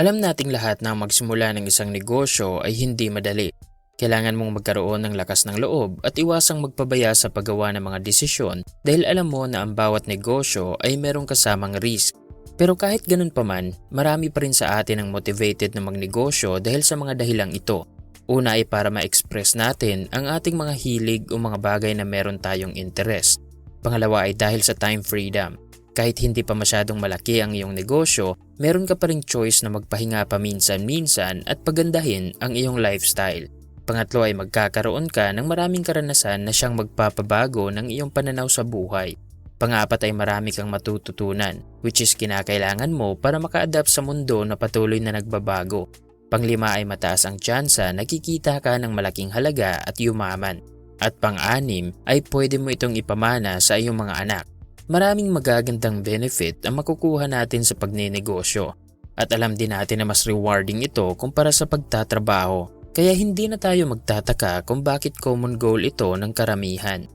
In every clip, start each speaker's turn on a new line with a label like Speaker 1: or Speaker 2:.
Speaker 1: Alam nating lahat na magsimula ng isang negosyo ay hindi madali. Kailangan mong magkaroon ng lakas ng loob at iwasang magpabaya sa paggawa ng mga desisyon dahil alam mo na ang bawat negosyo ay merong kasamang risk. Pero kahit ganun pa man, marami pa rin sa atin ang motivated na magnegosyo dahil sa mga dahilang ito. Una ay para ma-express natin ang ating mga hilig o mga bagay na meron tayong interest. Pangalawa ay dahil sa time freedom. Kahit hindi pa masyadong malaki ang iyong negosyo, meron ka pa ring choice na magpahinga paminsan-minsan at pagandahin ang iyong lifestyle. Pangatlo ay magkakaroon ka ng maraming karanasan na siyang magpapabago ng iyong pananaw sa buhay. Pangapat ay marami kang matututunan, which is kinakailangan mo para maka-adapt sa mundo na patuloy na nagbabago. Panglima ay mataas ang tsansa na kikita ka ng malaking halaga at yumaman. At pang-anim ay pwede mo itong ipamana sa iyong mga anak. Maraming magagandang benefit ang makukuha natin sa pagnenegosyo. At alam din natin na mas rewarding ito kumpara sa pagtatrabaho kaya hindi na tayo magtataka kung bakit common goal ito ng karamihan.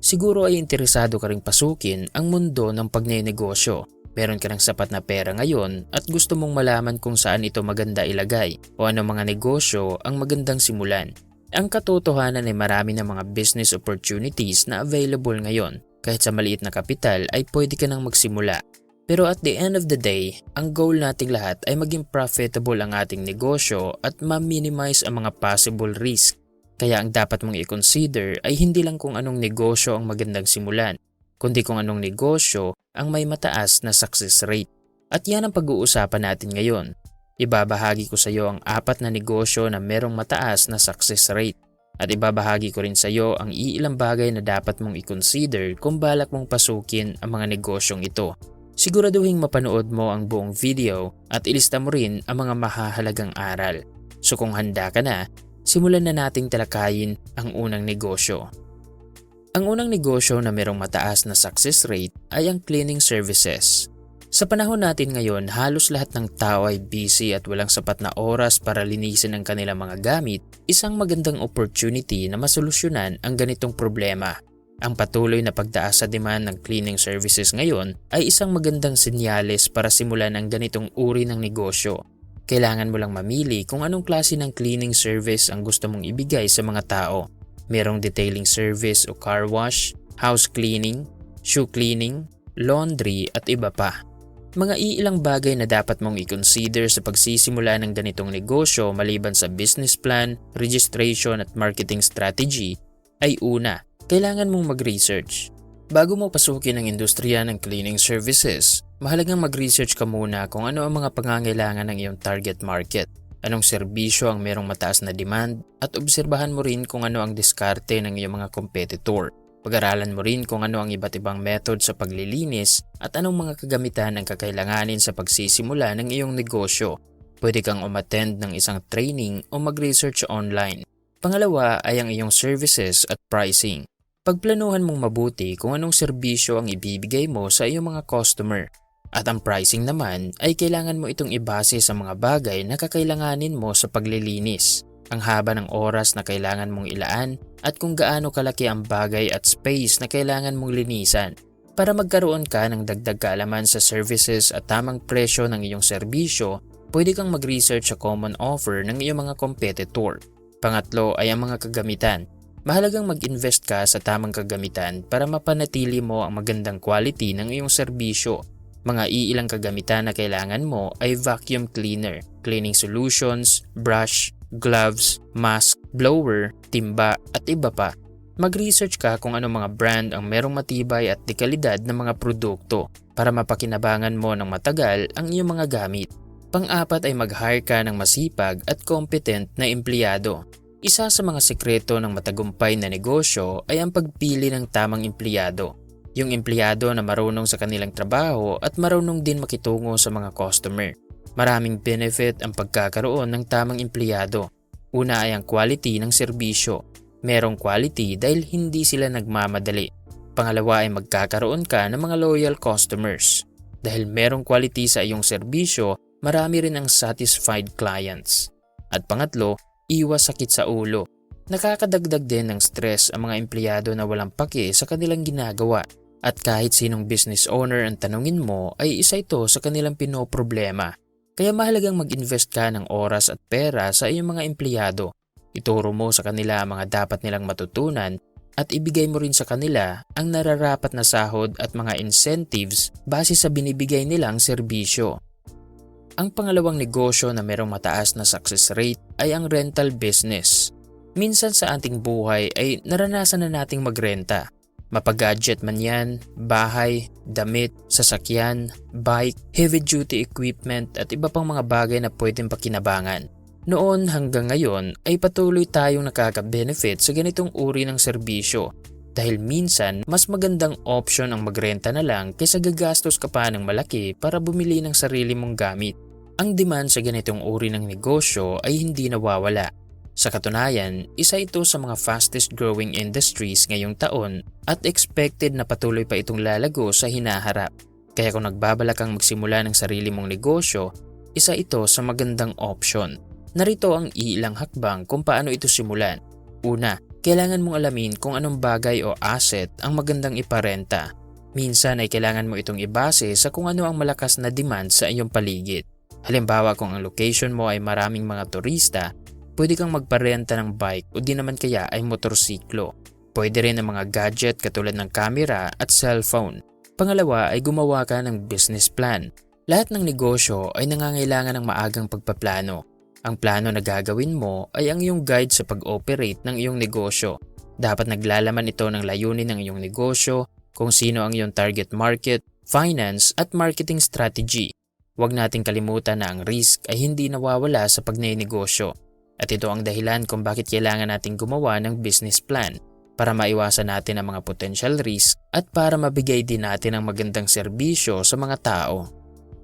Speaker 1: Siguro ay interesado ka ring pasukin ang mundo ng pagnenegosyo. Meron ka ng sapat na pera ngayon at gusto mong malaman kung saan ito maganda ilagay o ano mga negosyo ang magandang simulan. Ang katotohanan ay marami ng mga business opportunities na available ngayon. Kahit sa maliit na kapital ay pwede ka nang magsimula pero at the end of the day, ang goal nating lahat ay maging profitable ang ating negosyo at ma-minimize ang mga possible risk. Kaya ang dapat mong i-consider ay hindi lang kung anong negosyo ang magandang simulan, kundi kung anong negosyo ang may mataas na success rate. At yan ang pag-uusapan natin ngayon. Ibabahagi ko sa iyo ang apat na negosyo na merong mataas na success rate. At ibabahagi ko rin sa iyo ang iilang bagay na dapat mong i-consider kung balak mong pasukin ang mga negosyong ito. Siguraduhin mapanood mo ang buong video at ilista mo rin ang mga mahahalagang aral. So kung handa ka na, simulan na nating talakayin ang unang negosyo. Ang unang negosyo na merong mataas na success rate ay ang cleaning services. Sa panahon natin ngayon, halos lahat ng tao ay busy at walang sapat na oras para linisin ang kanilang mga gamit, isang magandang opportunity na masolusyonan ang ganitong problema. Ang patuloy na pagtaas sa demand ng cleaning services ngayon ay isang magandang senyales para simulan ang ganitong uri ng negosyo. Kailangan mo lang mamili kung anong klase ng cleaning service ang gusto mong ibigay sa mga tao. Merong detailing service o car wash, house cleaning, shoe cleaning, laundry at iba pa. Mga iilang bagay na dapat mong i-consider sa pagsisimula ng ganitong negosyo maliban sa business plan, registration at marketing strategy ay una, kailangan mong mag-research. Bago mo pasukin ang industriya ng cleaning services, mahalagang mag-research ka muna kung ano ang mga pangangailangan ng iyong target market, anong serbisyo ang merong mataas na demand, at obserbahan mo rin kung ano ang diskarte ng iyong mga competitor. Pag-aralan mo rin kung ano ang iba't ibang method sa paglilinis at anong mga kagamitan ang kakailanganin sa pagsisimula ng iyong negosyo. Pwede kang umattend ng isang training o mag-research online. Pangalawa ay ang iyong services at pricing. Pagplanuhan mong mabuti kung anong serbisyo ang ibibigay mo sa iyong mga customer. At ang pricing naman ay kailangan mo itong ibase sa mga bagay na kakailanganin mo sa paglilinis, ang haba ng oras na kailangan mong ilaan at kung gaano kalaki ang bagay at space na kailangan mong linisan. Para magkaroon ka ng dagdag kaalaman sa services at tamang presyo ng iyong serbisyo, pwede kang mag-research sa common offer ng iyong mga competitor. Pangatlo ay ang mga kagamitan Mahalagang mag-invest ka sa tamang kagamitan para mapanatili mo ang magandang quality ng iyong serbisyo. Mga iilang kagamitan na kailangan mo ay vacuum cleaner, cleaning solutions, brush, gloves, mask, blower, timba at iba pa. Mag-research ka kung anong mga brand ang merong matibay at dekalidad ng mga produkto para mapakinabangan mo ng matagal ang iyong mga gamit. Pang-apat ay mag-hire ka ng masipag at competent na empleyado. Isa sa mga sekreto ng matagumpay na negosyo ay ang pagpili ng tamang empleyado. Yung empleyado na marunong sa kanilang trabaho at marunong din makitungo sa mga customer. Maraming benefit ang pagkakaroon ng tamang empleyado. Una ay ang quality ng serbisyo. Merong quality dahil hindi sila nagmamadali. Pangalawa ay magkakaroon ka ng mga loyal customers. Dahil merong quality sa iyong serbisyo, marami rin ang satisfied clients. At pangatlo, iwas sakit sa ulo. Nakakadagdag din ng stress ang mga empleyado na walang pake sa kanilang ginagawa at kahit sinong business owner ang tanungin mo ay isa ito sa kanilang pinoproblema. Kaya mahalagang mag-invest ka ng oras at pera sa iyong mga empleyado. Ituro mo sa kanila ang mga dapat nilang matutunan at ibigay mo rin sa kanila ang nararapat na sahod at mga incentives base sa binibigay nilang serbisyo. Ang pangalawang negosyo na merong mataas na success rate ay ang rental business. Minsan sa ating buhay ay naranasan na nating magrenta. Mapagadget man yan, bahay, damit, sasakyan, bike, heavy-duty equipment at iba pang mga bagay na pwedeng pakinabangan. Noon hanggang ngayon ay patuloy tayong nakaka-benefit sa ganitong uri ng serbisyo dahil minsan mas magandang option ang magrenta na lang kaysa gagastos ka pa ng malaki para bumili ng sarili mong gamit. Ang demand sa ganitong uri ng negosyo ay hindi nawawala sa katunayan, isa ito sa mga fastest growing industries ngayong taon at expected na patuloy pa itong lalago sa hinaharap. Kaya kung nagbabalak kang magsimula ng sarili mong negosyo, isa ito sa magandang option. Narito ang iilang hakbang kung paano ito simulan. Una, kailangan mong alamin kung anong bagay o asset ang magandang iparenta. Minsan ay kailangan mo itong ibase sa kung ano ang malakas na demand sa iyong paligid. Halimbawa kung ang location mo ay maraming mga turista, Pwede kang magparenta ng bike o di naman kaya ay motorsiklo. Pwede rin ang mga gadget katulad ng camera at cellphone. Pangalawa ay gumawa ka ng business plan. Lahat ng negosyo ay nangangailangan ng maagang pagpaplano. Ang plano na gagawin mo ay ang iyong guide sa pag-operate ng iyong negosyo. Dapat naglalaman ito ng layunin ng iyong negosyo, kung sino ang iyong target market, finance at marketing strategy. Huwag nating kalimutan na ang risk ay hindi nawawala sa pagnenegosyo. At ito ang dahilan kung bakit kailangan nating gumawa ng business plan para maiwasan natin ang mga potential risk at para mabigay din natin ang magandang serbisyo sa mga tao.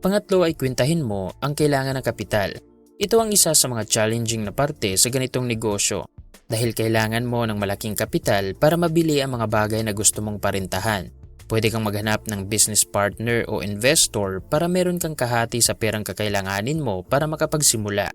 Speaker 1: Pangatlo ay kwentahin mo ang kailangan ng kapital. Ito ang isa sa mga challenging na parte sa ganitong negosyo dahil kailangan mo ng malaking kapital para mabili ang mga bagay na gusto mong parintahan. Pwede kang maghanap ng business partner o investor para meron kang kahati sa perang kakailanganin mo para makapagsimula.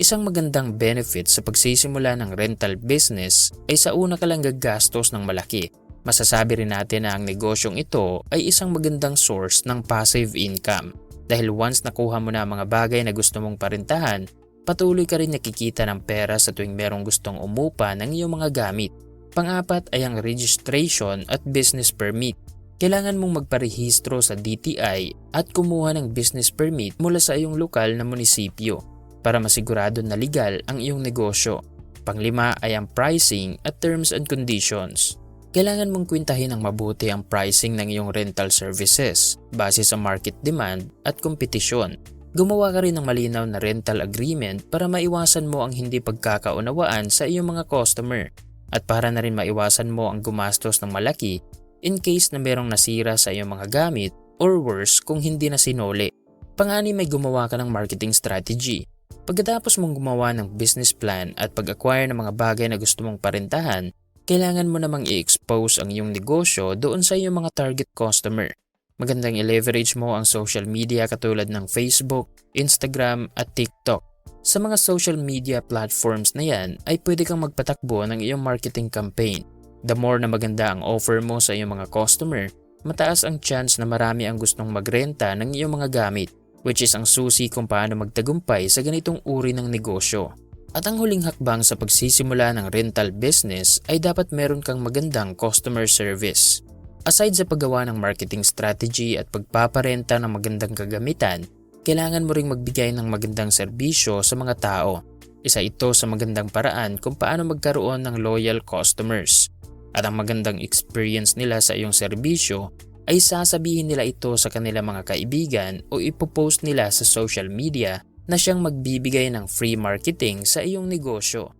Speaker 1: Isang magandang benefit sa pagsisimula ng rental business ay sa una ka lang gagastos ng malaki. Masasabi rin natin na ang negosyong ito ay isang magandang source ng passive income. Dahil once nakuha mo na ang mga bagay na gusto mong parintahan, patuloy ka rin nakikita ng pera sa tuwing merong gustong umupa ng iyong mga gamit. Pang-apat ay ang registration at business permit. Kailangan mong magparehistro sa DTI at kumuha ng business permit mula sa iyong lokal na munisipyo para masigurado na legal ang iyong negosyo. Panglima ay ang pricing at terms and conditions. Kailangan mong kwintahin ng mabuti ang pricing ng iyong rental services base sa market demand at kompetisyon. Gumawa ka rin ng malinaw na rental agreement para maiwasan mo ang hindi pagkakaunawaan sa iyong mga customer at para na rin maiwasan mo ang gumastos ng malaki in case na merong nasira sa iyong mga gamit or worse kung hindi na sinuli. Pangani may gumawa ka ng marketing strategy Pagkatapos mong gumawa ng business plan at pag-acquire ng mga bagay na gusto mong parentahan, kailangan mo namang i-expose ang iyong negosyo doon sa iyong mga target customer. Magandang i-leverage mo ang social media katulad ng Facebook, Instagram at TikTok. Sa mga social media platforms na yan ay pwede kang magpatakbo ng iyong marketing campaign. The more na maganda ang offer mo sa iyong mga customer, mataas ang chance na marami ang gustong magrenta ng iyong mga gamit which is ang susi kung paano magtagumpay sa ganitong uri ng negosyo. At ang huling hakbang sa pagsisimula ng rental business ay dapat meron kang magandang customer service. Aside sa paggawa ng marketing strategy at pagpaparenta ng magandang kagamitan, kailangan mo ring magbigay ng magandang serbisyo sa mga tao. Isa ito sa magandang paraan kung paano magkaroon ng loyal customers. At ang magandang experience nila sa iyong serbisyo ay sasabihin nila ito sa kanilang mga kaibigan o ipopost nila sa social media na siyang magbibigay ng free marketing sa iyong negosyo.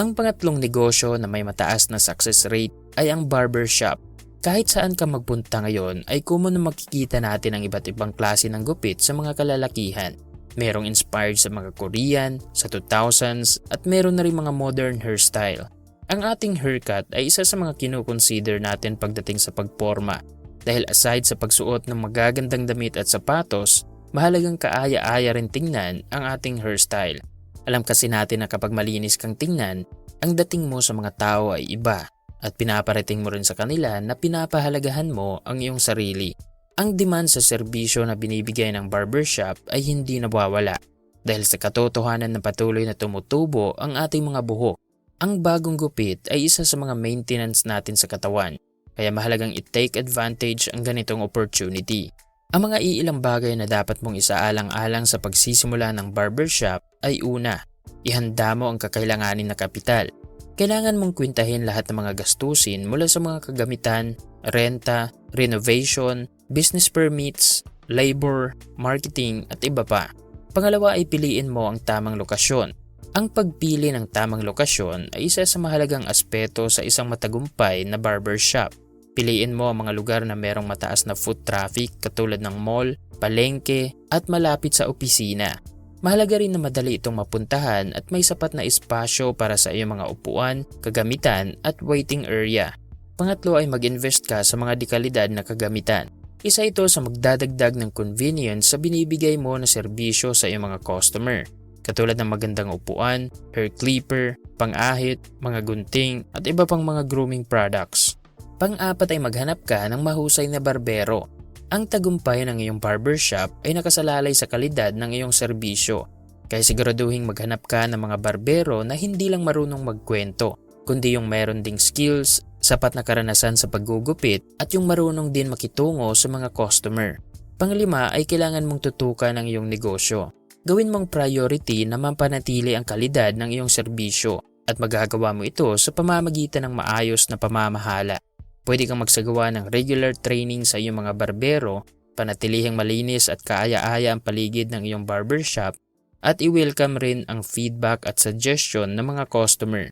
Speaker 1: Ang pangatlong negosyo na may mataas na success rate ay ang barbershop. Kahit saan ka magpunta ngayon ay common na makikita natin ang iba't ibang klase ng gupit sa mga kalalakihan. Merong inspired sa mga Korean, sa 2000s at meron na rin mga modern hairstyle. Ang ating haircut ay isa sa mga kinukonsider natin pagdating sa pagporma dahil aside sa pagsuot ng magagandang damit at sapatos, mahalagang kaaya-aya rin tingnan ang ating hairstyle. Alam kasi natin na kapag malinis kang tingnan, ang dating mo sa mga tao ay iba at pinaparating mo rin sa kanila na pinapahalagahan mo ang iyong sarili. Ang demand sa serbisyo na binibigay ng barbershop ay hindi nawawala dahil sa katotohanan na patuloy na tumutubo ang ating mga buhok. Ang bagong gupit ay isa sa mga maintenance natin sa katawan, kaya mahalagang i-take advantage ang ganitong opportunity. Ang mga iilang bagay na dapat mong isaalang-alang sa pagsisimula ng barbershop ay una, ihanda mo ang kakailanganin na kapital. Kailangan mong kwintahin lahat ng mga gastusin mula sa mga kagamitan, renta, renovation, business permits, labor, marketing at iba pa. Pangalawa ay piliin mo ang tamang lokasyon. Ang pagpili ng tamang lokasyon ay isa sa mahalagang aspeto sa isang matagumpay na barbershop. Piliin mo ang mga lugar na merong mataas na foot traffic katulad ng mall, palengke at malapit sa opisina. Mahalaga rin na madali itong mapuntahan at may sapat na espasyo para sa iyong mga upuan, kagamitan at waiting area. Pangatlo ay mag-invest ka sa mga dekalidad na kagamitan. Isa ito sa magdadagdag ng convenience sa binibigay mo na serbisyo sa iyong mga customer. Katulad ng magandang upuan, hair clipper, pang-ahit, mga gunting at iba pang mga grooming products. Pang-apat ay maghanap ka ng mahusay na barbero. Ang tagumpay ng iyong barbershop ay nakasalalay sa kalidad ng iyong serbisyo. Kaya siguraduhin maghanap ka ng mga barbero na hindi lang marunong magkwento, kundi yung meron ding skills, sapat na karanasan sa paggugupit at yung marunong din makitungo sa mga customer. Panglima ay kailangan mong tutukan ang iyong negosyo. Gawin mong priority na mampanatili ang kalidad ng iyong serbisyo at magagawa mo ito sa pamamagitan ng maayos na pamamahala. Pwede kang magsagawa ng regular training sa iyong mga barbero, panatilihing malinis at kaaya-aya ang paligid ng iyong barbershop, at i-welcome rin ang feedback at suggestion ng mga customer.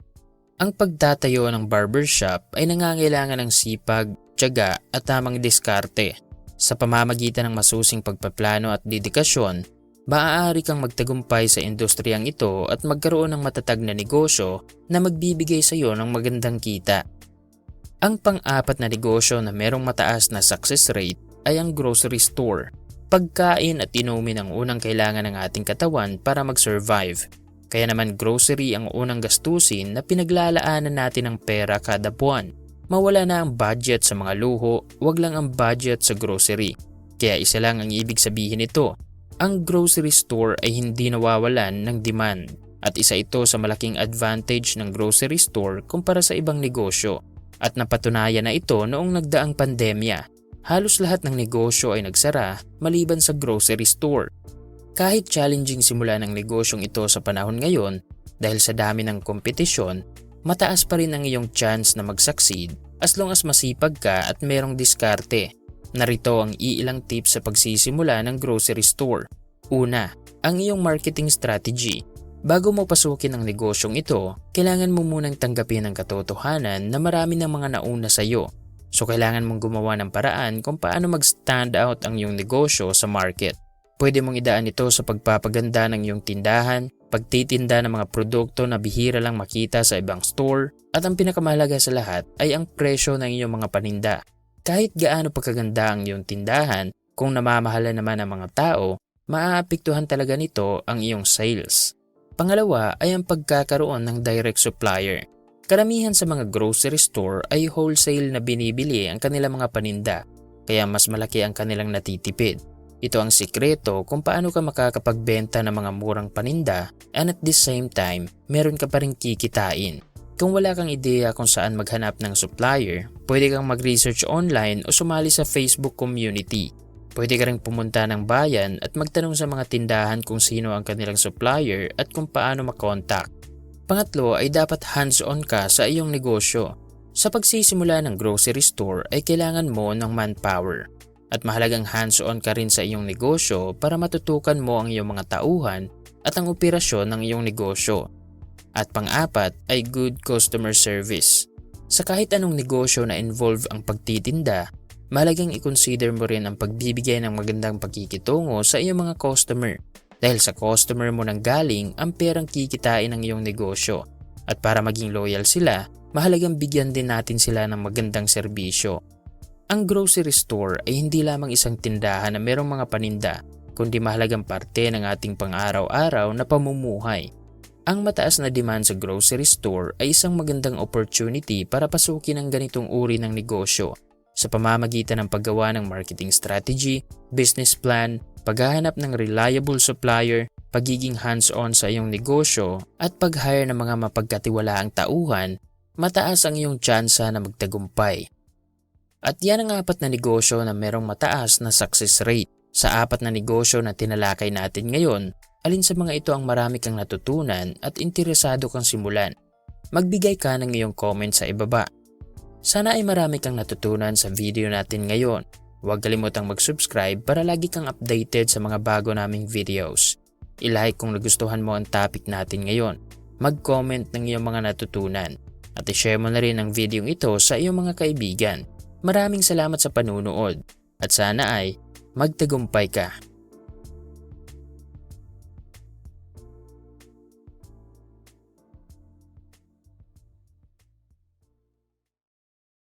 Speaker 1: Ang pagtatayo ng barbershop ay nangangailangan ng sipag, tiyaga at tamang diskarte. Sa pamamagitan ng masusing pagpaplano at dedikasyon, maaari kang magtagumpay sa industriyang ito at magkaroon ng matatag na negosyo na magbibigay sa iyo ng magandang kita. Ang pang-apat na negosyo na merong mataas na success rate ay ang grocery store. Pagkain at inumin ang unang kailangan ng ating katawan para mag-survive. Kaya naman grocery ang unang gastusin na pinaglalaanan natin ng pera kada buwan. Mawala na ang budget sa mga luho, wag lang ang budget sa grocery. Kaya isa lang ang ibig sabihin nito. Ang grocery store ay hindi nawawalan ng demand at isa ito sa malaking advantage ng grocery store kumpara sa ibang negosyo. At napatunayan na ito noong nagdaang pandemya. Halos lahat ng negosyo ay nagsara maliban sa grocery store. Kahit challenging simula ng negosyong ito sa panahon ngayon dahil sa dami ng kompetisyon, mataas pa rin ang iyong chance na mag-succeed as long as masipag ka at merong diskarte. Narito ang iilang tips sa pagsisimula ng grocery store. Una, ang iyong marketing strategy. Bago mo pasukin ang negosyong ito, kailangan mo munang tanggapin ang katotohanan na marami ng mga nauna sa iyo. So kailangan mong gumawa ng paraan kung paano mag-stand out ang iyong negosyo sa market. Pwede mong idaan ito sa pagpapaganda ng iyong tindahan, pagtitinda ng mga produkto na bihira lang makita sa ibang store, at ang pinakamahalaga sa lahat ay ang presyo ng iyong mga paninda. Kahit gaano pagkaganda ang iyong tindahan, kung namamahala naman ang mga tao, maaapektuhan talaga nito ang iyong sales. Pangalawa ay ang pagkakaroon ng direct supplier. Karamihan sa mga grocery store ay wholesale na binibili ang kanilang mga paninda, kaya mas malaki ang kanilang natitipid. Ito ang sikreto kung paano ka makakapagbenta ng mga murang paninda and at the same time, meron ka pa rin kikitain. Kung wala kang ideya kung saan maghanap ng supplier, pwede kang mag-research online o sumali sa Facebook community. Pwede ka rin pumunta ng bayan at magtanong sa mga tindahan kung sino ang kanilang supplier at kung paano makontak. Pangatlo ay dapat hands-on ka sa iyong negosyo. Sa pagsisimula ng grocery store ay kailangan mo ng manpower. At mahalagang hands-on ka rin sa iyong negosyo para matutukan mo ang iyong mga tauhan at ang operasyon ng iyong negosyo. At pang-apat ay good customer service. Sa kahit anong negosyo na involve ang pagtitinda, mahalagang i-consider mo rin ang pagbibigay ng magandang pagkikitungo sa iyong mga customer dahil sa customer mo nang galing ang perang kikitain ng iyong negosyo. At para maging loyal sila, mahalagang bigyan din natin sila ng magandang serbisyo ang grocery store ay hindi lamang isang tindahan na merong mga paninda, kundi mahalagang parte ng ating pang-araw-araw na pamumuhay. Ang mataas na demand sa grocery store ay isang magandang opportunity para pasukin ang ganitong uri ng negosyo. sa pamamagitan ng paggawa ng marketing strategy, business plan, paghahanap ng reliable supplier, pagiging hands-on sa iyong negosyo at pag-hire ng mga mapagkatiwalaang tauhan, mataas ang iyong tsansa na magtagumpay. At yan ang apat na negosyo na merong mataas na success rate. Sa apat na negosyo na tinalakay natin ngayon, alin sa mga ito ang marami kang natutunan at interesado kang simulan? Magbigay ka ng iyong comment sa ibaba. Sana ay marami kang natutunan sa video natin ngayon. Huwag kalimutang mag-subscribe para lagi kang updated sa mga bago naming videos. I-like kung nagustuhan mo ang topic natin ngayon. Mag-comment ng iyong mga natutunan. At i-share mo na rin ang video ito sa iyong mga kaibigan. Maraming salamat sa panunood. At sana ay magtagumpay ka.